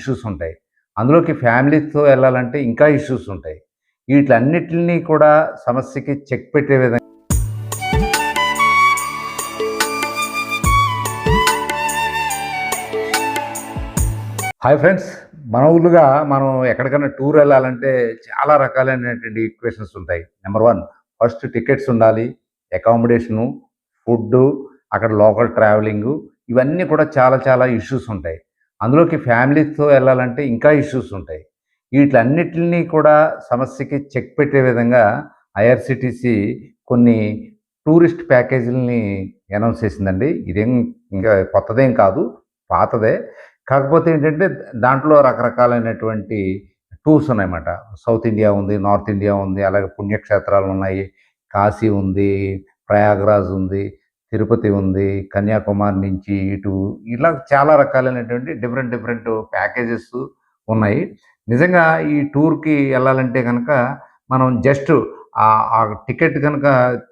Issues ఉంటాయి. అందులోకి ఫ్యామిలీతో వెళ్ళాలంటే ఇంకా ఇష్యూస్ ఉంటాయి. వీటిలన్నిటినీ కూడా సమస్యకి చెక్ పెట్టే విధంగా హాయ్ ఫ్రెండ్స్ మన ఊళ్ళుగా మనం ఎక్కడికైనా టూర్ వెళ్ళాలంటే చాలా రకాలైనటువంటి ఈక్వేషన్స్ ఉంటాయి. నెంబర్ వన్ ఫస్ట్ టికెట్స్ ఉండాలి అకామిడేషను ఫుడ్ అక్కడ లోకల్ ట్రావెలింగ్ ఇవన్నీ కూడా చాలా చాలా ఇష్యూస్ ఉంటాయి. అందులోకి ఫ్యామిలీతో వెళ్ళాలంటే ఇంకా ఇష్యూస్ ఉంటాయి. వీటిలన్నిటిని కూడా సమస్యకి చెక్ పెట్టే విధంగా ఐఆర్సిటీసీ కొన్ని టూరిస్ట్ ప్యాకేజీలని అనౌన్స్ చేసిందండి. ఇదేం ఇంకా కొత్తదేం కాదు పాతదే. కాకపోతే ఏంటంటే దాంట్లో రకరకాలైనటువంటి టూర్స్ ఉన్నాయన్నమాట. సౌత్ ఇండియా ఉంది నార్త్ ఇండియా ఉంది అలాగే పుణ్యక్షేత్రాలు ఉన్నాయి కాశీ ఉంది ప్రయాగరాజ్ ఉంది తిరుపతి ఉంది కన్యాకుమారి నుంచి ఇటు ఇలా చాలా రకాలైనటువంటి డిఫరెంట్ డిఫరెంట్ ప్యాకేజెస్ ఉన్నాయి. నిజంగా ఈ టూర్కి వెళ్ళాలంటే కనుక మనం జస్ట్ ఆ టికెట్ కనుక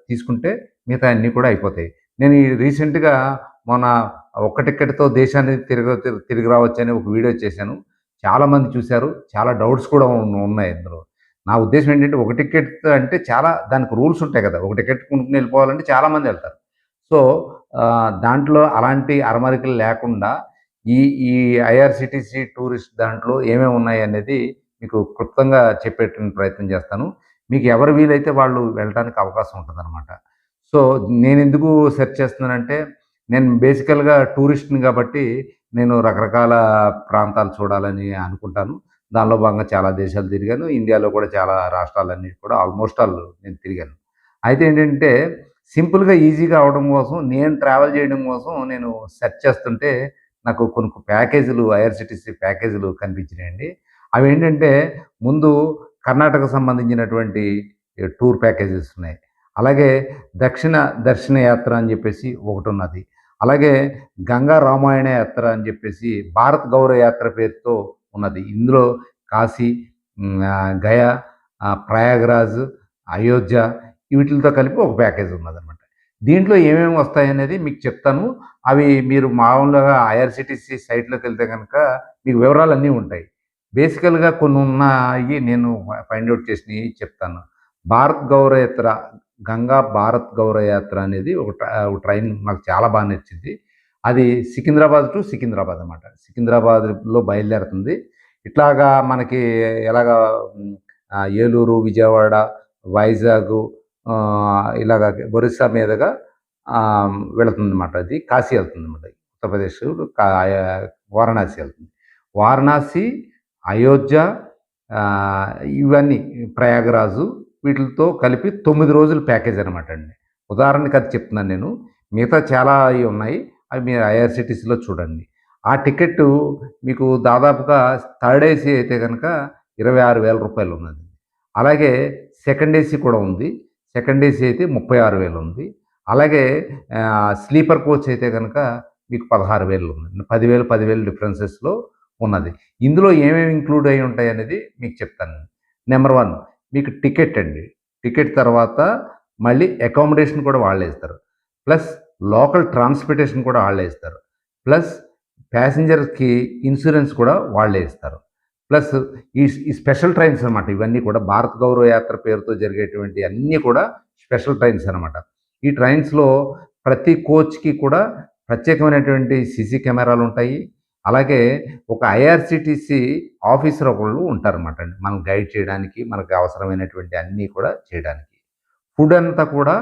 తీసుకుంటే మిగతా అన్నీ కూడా అయిపోతాయి. నేను ఈ రీసెంట్గా మొన్న ఒక్క టికెట్తో దేశాన్ని తిరగ తిరిగి రావచ్చని ఒక వీడియో చేశాను. చాలామంది చూశారు చాలా డౌట్స్ కూడా ఉన్నాయి ఇందులో. నా ఉద్దేశం ఏంటంటే ఒక టికెట్ అంటే చాలా దానికి రూల్స్ ఉంటాయి కదా. ఒక టికెట్ కొనుక్కుని వెళ్ళిపోవాలంటే చాలామంది వెళ్తారు. సో దాంట్లో అలాంటి అరమరికలు లేకుండా ఈ ఈ ఐఆర్సిటీసీ టూరిస్ట్ దాంట్లో ఏమేమి ఉన్నాయి అనేది మీకు క్లుప్తంగా చెప్పేటువంటి ప్రయత్నం చేస్తాను. మీకు ఎవరు వీలైతే వాళ్ళు వెళ్ళడానికి అవకాశం ఉంటుంది సో నేను ఎందుకు సెర్చ్ చేస్తున్నానంటే నేను బేసికల్గా టూరిస్ట్ని కాబట్టి నేను రకరకాల ప్రాంతాలు చూడాలని అనుకుంటాను. దానిలో భాగంగా చాలా దేశాలు తిరిగాను. ఇండియాలో కూడా చాలా రాష్ట్రాలన్నీ కూడా ఆల్మోస్ట్ ఆల్ నేను తిరిగాను. అయితే ఏంటంటే సింపుల్గా ఈజీగా అవడం కోసం నేను ట్రావెల్ చేయడం కోసం నేను సెర్చ్ చేస్తుంటే నాకు కొన్ని ప్యాకేజీలు ఐఆర్సిటీసీ ప్యాకేజీలు కనిపించినాయండి. అవి ఏంటంటే ముందు కర్ణాటక సంబంధించినటువంటి టూర్ ప్యాకేజెస్ ఉన్నాయి. అలాగే దక్షిణ దర్శన యాత్ర అని చెప్పేసి ఒకటి ఉన్నది. అలాగే గంగా రామాయణ యాత్ర అని చెప్పేసి భారత్ గౌరవ యాత్ర పేరుతో ఉన్నది. ఇందులో కాశీ గయా ప్రయాగరాజ్ అయోధ్య వీటితో కలిపి ఒక ప్యాకేజ్ ఉన్నదనమాట దీంట్లో ఏమేమి వస్తాయి అనేది మీకు చెప్తాను. అవి మీరు మామూలుగా ఐఆర్సిటీసీ సైట్లోకి వెళ్తే కనుక మీకు వివరాలు అన్నీ ఉంటాయి. బేసికల్గా కొన్ని ఉన్నాయి నేను ఫైండ్ అవుట్ చేసినవి చెప్తాను. భారత్ గౌరవయాత్ర గంగా భారత్ గౌరవయాత్ర అనేది ఒక ఒక ట్రైన్ నాకు చాలా బాగా నచ్చింది. అది సికింద్రాబాద్ టు సికింద్రాబాద్ అనమాట సికింద్రాబాద్లో బయలుదేరుతుంది. ఇట్లాగా మనకి ఎలాగా ఏలూరు విజయవాడ వైజాగ్ ఇలాగ ఒరిస్సా మీదుగా వెళుతుంది అనమాట అది. కాశీ వెళ్తుంది అనమాట ఉత్తరప్రదేశ్ కా- వారణాసి వెళ్తుంది. వారణాసి అయోధ్య ఇవన్నీ ప్రయాగరాజు వీటితో కలిపి తొమ్మిది రోజుల ప్యాకేజ్ అనమాట అండి. ఉదాహరణకి అది చెప్తున్నాను నేను. మిగతా చాలా అవి ఉన్నాయి. అవి మీరు ఐఆర్సిటీసీలో చూడండి. ఆ టికెట్ మీకు దాదాపుగా థర్డ్ ఏసీ అయితే కనుక ఇరవై ఆరు వేల రూపాయలు ఉన్నది. అలాగే సెకండ్ ఏసీ కూడా ఉంది. సెకండ్ ఏసీ అయితే ముప్పై ఆరు వేలు ఉంది. అలాగే స్లీపర్ కోచ్ అయితే కనుక మీకు పదహారు వేలు ఉంది. పదివేలు పదివేలు డిఫరెన్సెస్లో ఉన్నది. ఇందులో ఏమేమి ఇంక్లూడ్ అయి ఉంటాయి అనేది మీకు చెప్తాను. నెంబర్ వన్ మీకు టికెట్ అండి. టికెట్ తర్వాత మళ్ళీ అకామిడేషన్ కూడా వాళ్ళే ఇస్తారు. ప్లస్ లోకల్ ట్రాన్స్పోర్టేషన్ కూడా వాళ్ళే ఇస్తారు. ప్లస్ ప్యాసింజర్కి ఇన్సూరెన్స్ కూడా వాళ్ళే ఇస్తారు. ప్లస్ ఈ ఈ స్పెషల్ ట్రైన్స్ అనమాట ఇవన్నీ కూడా భారత గౌరవ యాత్ర పేరుతో జరిగేటువంటి అన్నీ కూడా స్పెషల్ ట్రైన్స్ అనమాట ఈ ట్రైన్స్లో ప్రతి కోచ్కి కూడా ప్రత్యేకమైనటువంటి సీసీ కెమెరాలు ఉంటాయి. అలాగే ఒక ఐఆర్సిటీసీ ఆఫీసర్ ఒకళ్ళు ఉంటారన్నమాట. అండి మనం గైడ్ చేయడానికి మనకు అవసరమైనటువంటి అన్నీ కూడా చేయడానికి. ఫుడ్ అంతా కూడా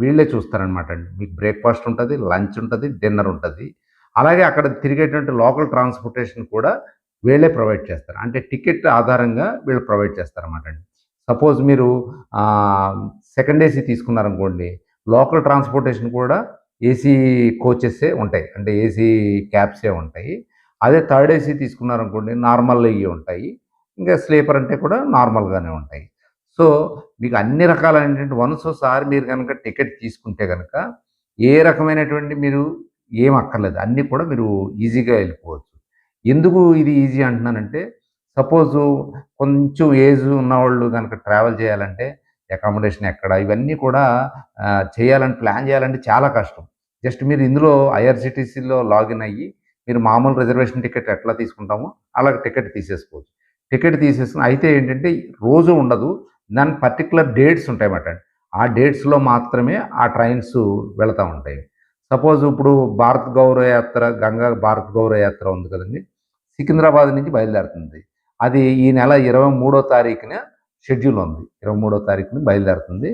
వీళ్ళే చూస్తారనమాట అండి మీకు బ్రేక్ఫాస్ట్ ఉంటుంది లంచ్ ఉంటుంది డిన్నర్ ఉంటుంది. అలాగే అక్కడ తిరిగేటువంటి లోకల్ ట్రాన్స్పోర్టేషన్ కూడా వీళ్ళే ప్రొవైడ్ చేస్తారు. అంటే టికెట్ ఆధారంగా వీళ్ళు ప్రొవైడ్ చేస్తారన్నమాట అండి. సపోజ్ మీరు సెకండ్ ఏసీ తీసుకున్నారనుకోండి లోకల్ ట్రాన్స్పోర్టేషన్ కూడా ఏసీ కోచెస్సే ఉంటాయి. అంటే ఏసీ క్యాబ్సే ఉంటాయి. అదే థర్డ్ ఏసీ తీసుకున్నారనుకోండి నార్మల్ ఇవి ఉంటాయి. ఇంకా స్లీపర్ అంటే కూడా నార్మల్గానే ఉంటాయి. సో మీకు అన్ని రకాలైనటువంటి వన్స్ ఒకసారి మీరు కనుక టికెట్ తీసుకుంటే కనుక ఏ రకమైనటువంటి మీరు ఏం అక్కర్లేదు. అన్నీ కూడా మీరు ఈజీగా వెళ్ళిపోవచ్చు. ఎందుకు ఇది ఈజీ అంటున్నానంటే సపోజు కొంచెం ఏజ్ ఉన్నవాళ్ళు కనుక ట్రావెల్ చేయాలంటే అకామిడేషన్ ఎక్కడ ఇవన్నీ కూడా చేయాలని ప్లాన్ చేయాలంటే చాలా కష్టం. జస్ట్ మీరు ఇందులో ఐఆర్సిటీసీలో లాగిన్ అయ్యి మీరు మామూలు రిజర్వేషన్ టికెట్ ఎట్లా తీసుకుంటామో అలా టికెట్ తీసేసుకోవచ్చు. టికెట్ తీసేసుకుని అయితే ఏంటంటే రోజు ఉండదు. దాని పర్టికులర్ డేట్స్ ఉంటాయి ఉంటాయన్నమాట. ఆ డేట్స్లో మాత్రమే ఆ ట్రైన్స్ వెళతా ఉంటాయి. సపోజ్ ఇప్పుడు భారత్ గౌరవ యాత్ర గంగా భారత్ గౌరవ యాత్ర ఉంది కదండి. సికింద్రాబాద్ నుంచి బయలుదేరుతుంది. అది ఈ నెల ఇరవై మూడో తారీఖున షెడ్యూల్ ఉంది. ఇరవై మూడో తారీఖున బయలుదేరుతుంది.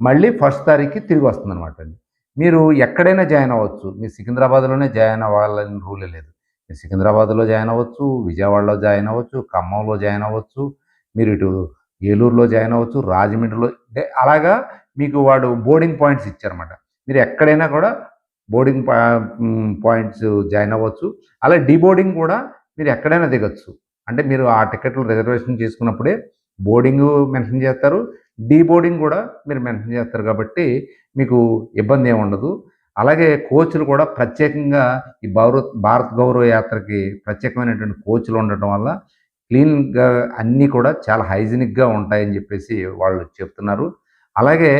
మళ్ళీ ఫస్ట్ తారీఖుకి తిరిగి వస్తుంది అనమాట అండి. మీరు ఎక్కడైనా జాయిన్ అవ్వచ్చు. మీరు సికింద్రాబాద్లోనే జాయిన్ అవ్వాలని రూలే లేదు. మీరు సికింద్రాబాద్లో జాయిన్ అవ్వచ్చు విజయవాడలో జాయిన్ అవ్వచ్చు ఖమ్మంలో జాయిన్ అవ్వచ్చు మీరు ఇటు ఏలూరులో జాయిన్ అవ్వచ్చు రాజమండ్రిలో అంటే అలాగా మీకు వాడు బోర్డింగ్ పాయింట్స్ ఇచ్చారన్నమాట. మీరు ఎక్కడైనా కూడా బోర్డింగ్ పాయింట్స్ జాయిన్ అవ్వచ్చు. అలా డీబోర్డింగ్ కూడా మీరు ఎక్కడైనా దిగచ్చు. అంటే మీరు ఆ టికెట్లు రిజర్వేషన్ చేసుకున్నప్పుడే బోర్డింగ్ మెన్షన్ చేస్తారు. డీబోర్డింగ్ కూడా మీరు మెన్షన్ చేస్తారు కాబట్టి మీకు ఇబ్బంది ఏమి ఉండదు. అలాగే కోచ్లు కూడా ప్రత్యేకంగా ఈ భారత్ భారత్ గౌరవ యాత్రకి ప్రత్యేకమైనటువంటి కోచ్లు ఉండటం వల్ల క్లీన్గా అన్నీ కూడా చాలా హైజీనిక్గా ఉంటాయని చెప్పేసి వాళ్ళు చెప్తున్నారు. అలాగే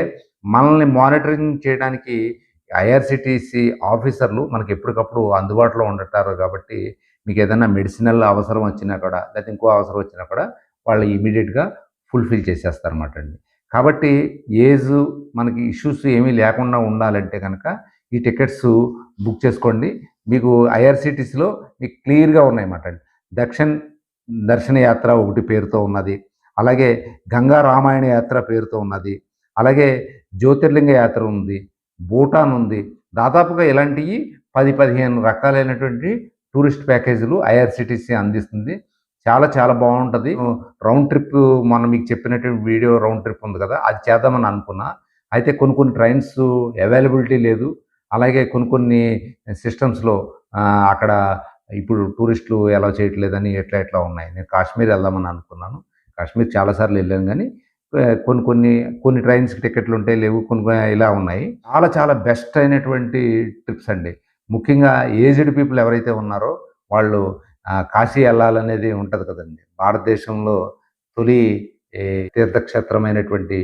మనల్ని మానిటరింగ్ చేయడానికి ఐఆర్సిటీసీ ఆఫీసర్లు మనకి ఎప్పటికప్పుడు అందుబాటులో ఉండటారు కాబట్టి మీకు ఏదైనా మెడిసినల్ అవసరం వచ్చినా కూడా లేకపోతే ఇంకో అవసరం వచ్చినా కూడా వాళ్ళు ఇమీడియట్గా ఫుల్ఫిల్ చేసేస్తారన్నమాట అండి. కాబట్టి ఏజ్ మనకి ఇష్యూస్ ఏమీ లేకుండా ఉండాలంటే కనుక ఈ టికెట్స్ బుక్ చేసుకోండి. మీకు ఐఆర్సిటీసీలో మీకు క్లియర్గా ఉన్నాయన్నమాట అండి. దక్షిణ్ దర్శన యాత్ర ఒకటి పేరుతో ఉన్నది. అలాగే గంగా రామాయణ యాత్ర పేరుతో ఉన్నది. అలాగే జ్యోతిర్లింగ యాత్ర ఉంది. భూటాన్ ఉంది. దాదాపుగా ఇలాంటివి పది పదిహేను రకాలైనటువంటి టూరిస్ట్ ప్యాకేజీలు ఐఆర్సిటీసీ అందిస్తుంది. చాలా చాలా బాగుంటుంది. రౌండ్ ట్రిప్ మనం మీకు చెప్పినటువంటి వీడియో రౌండ్ ట్రిప్ ఉంది కదా అది చేద్దామని అనుకున్నా. అయితే కొన్ని కొన్ని ట్రైన్స్ అవైలబిలిటీ లేదు. అలాగే కొన్ని కొన్ని సిస్టమ్స్లో అక్కడ ఇప్పుడు టూరిస్టులు ఎలా చేయట్లేదని ఎట్లా ఎట్లా ఉన్నాయి. నేను కాశ్మీర్ వెళ్దామని అనుకున్నాను. కాశ్మీర్ చాలాసార్లు వెళ్ళాను కానీ కొన్ని కొన్ని కొన్ని ట్రైన్స్కి టికెట్లు ఉంటాయి లేవు కొన్ని ఇలా ఉన్నాయి. చాలా చాలా బెస్ట్ అయినటువంటి ట్రిప్స్ అండి. ముఖ్యంగా ఏజ్డ్ పీపుల్ ఎవరైతే ఉన్నారో వాళ్ళు కాశీ వెళ్ళాలనేది ఉంటుంది కదండి. భారతదేశంలో తొలి తీర్థక్షేత్రమైనటువంటి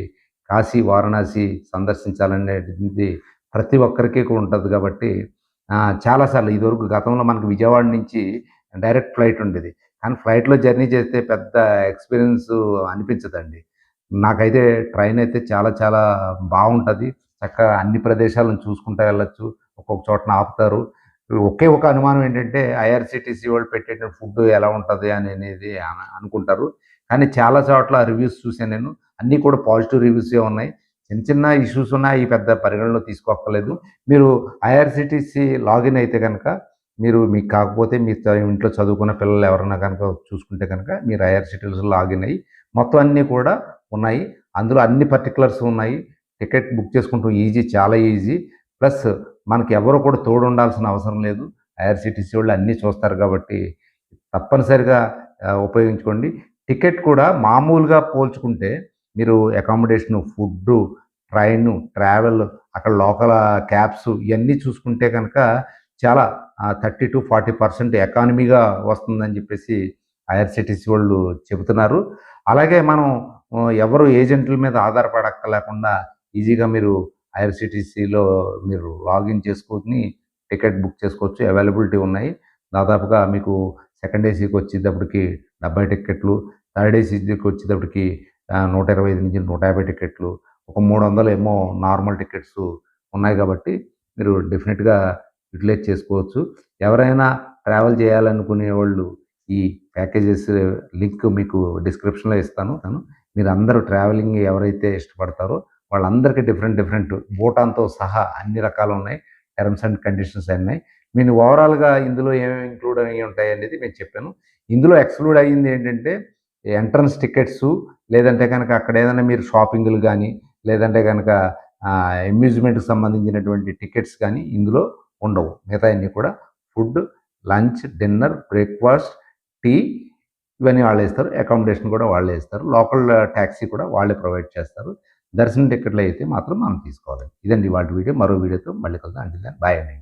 కాశీ వారణాసి సందర్శించాలనేది ప్రతి ఒక్కరికి కూడా ఉంటుంది కాబట్టి చాలాసార్లు ఇదివరకు గతంలో మనకు విజయవాడ నుంచి డైరెక్ట్ ఫ్లైట్ ఉండేది. కానీ ఫ్లైట్లో జర్నీ చేస్తే పెద్ద ఎక్స్పీరియన్స్ అనిపించదండి. నాకైతే ట్రైన్ అయితే చాలా చాలా బాగుంటుంది. చక్కగా అన్ని ప్రదేశాలను చూసుకుంటూ వెళ్ళచ్చు. ఒక్కొక్క చోటన ఆపుతారు. ఒకే ఒక అనుమానం ఏంటంటే ఐఆర్సిటీసీ వాళ్ళు పెట్టే ఫుడ్ ఎలా ఉంటుంది అనేది అనుకుంటారు. కానీ చాలా చోట్ల రివ్యూస్ చూసాను నేను. అన్నీ కూడా పాజిటివ్ రివ్యూసే ఉన్నాయి. చిన్న చిన్న ఇష్యూస్ ఉన్నాయి పెద్ద పరిగణలో తీసుకోక్కర్లేదు. మీరు ఐఆర్సిటీసీ లాగిన్ అయితే కనుక మీరు మీకు కాకపోతే మీ ఇంట్లో చదువుకున్న పిల్లలు ఎవరన్నా కనుక చూసుకుంటే కనుక మీరు ఐఆర్సిటీసీ లాగిన్ అయ్యి మొత్తం అన్నీ కూడా ఉన్నాయి. అందులో అన్ని పర్టికులర్స్ ఉన్నాయి. టికెట్ బుక్ చేసుకుంటూ ఈజీ చాలా ఈజీ ప్లస్ మనకి ఎవరు కూడా తోడు ఉండాల్సిన అవసరం లేదు. ఐఆర్సిటీసీ వాళ్ళు అన్నీ చూస్తారు కాబట్టి తప్పనిసరిగా ఉపయోగించుకోండి. టికెట్ కూడా మామూలుగా పోల్చుకుంటే మీరు అకామిడేషను ఫుడ్డు ట్రైన్ ట్రావెల్ అక్కడ లోకల్ క్యాబ్స్ ఇవన్నీ చూసుకుంటే కనుక చాలా థర్టీ టు ఫార్టీ పర్సెంట్ ఎకానమీగా వస్తుందని చెప్పేసి ఐఆర్సిటీసీ వాళ్ళు చెబుతున్నారు. అలాగే మనం ఎవరు ఏజెంట్ల మీద ఆధారపడక్కలేకుండా ఈజీగా మీరు ఐఆర్సిటీసీలో మీరు లాగిన్ చేసుకొని టికెట్ బుక్ చేసుకోవచ్చు. అవైలబిలిటీ ఉన్నాయి. దాదాపుగా మీకు సెకండ్ ఏసీకి వచ్చేటప్పటికి డెబ్బై టికెట్లు థర్డ్ ఏసీకి వచ్చేటప్పటికి నూట ఇరవై ఐదు నుంచి నూట యాభై టికెట్లు ఒక మూడు వందలు ఏమో నార్మల్ టికెట్స్ ఉన్నాయి కాబట్టి మీరు డెఫినెట్గా యూటిలైజ్ చేసుకోవచ్చు. ఎవరైనా ట్రావెల్ చేయాలనుకునే వాళ్ళు ఈ ప్యాకేజెస్ లింక్ మీకు డిస్క్రిప్షన్లో ఇస్తాను. మీరు అందరూ ట్రావెలింగ్ ఎవరైతే ఇష్టపడతారో వాళ్ళందరికీ డిఫరెంట్ డిఫరెంట్ భూటాన్తో సహా అన్ని రకాలు ఉన్నాయి. టర్మ్స్ అండ్ కండిషన్స్ ఉన్నాయి మీరు ఓవరాల్గా ఇందులో ఏమేమి ఇంక్లూడ్ అయ్యి ఉంటాయి అనేది నేను చెప్పాను. ఇందులో ఎక్స్క్లూడ్ అయ్యింది ఏంటంటే ఎంట్రన్స్ టికెట్స్ లేదంటే కనుక అక్కడ ఏదైనా మీరు షాపింగ్లు కానీ లేదంటే కనుక అమ్యూజ్మెంట్కి సంబంధించినటువంటి టికెట్స్ కానీ ఇందులో ఉండవు. మిగతా అన్నీ కూడా food lunch dinner breakfast tea ఇవన్నీ వాళ్ళే ఇస్తారు. అకామిడేషన్ కూడా వాళ్ళే ఇస్తారు. లోకల్ ట్యాక్సీ కూడా వాళ్ళే ప్రొవైడ్ చేస్తారు. దర్శనం టికెట్లు అయితే మాత్రం మనం తీసుకోవాలి. ఇదండి వాటి వీడియో. మరో వీడియోతో మళ్ళీ కలుద్దాం. అంటే బాయ్ అండి.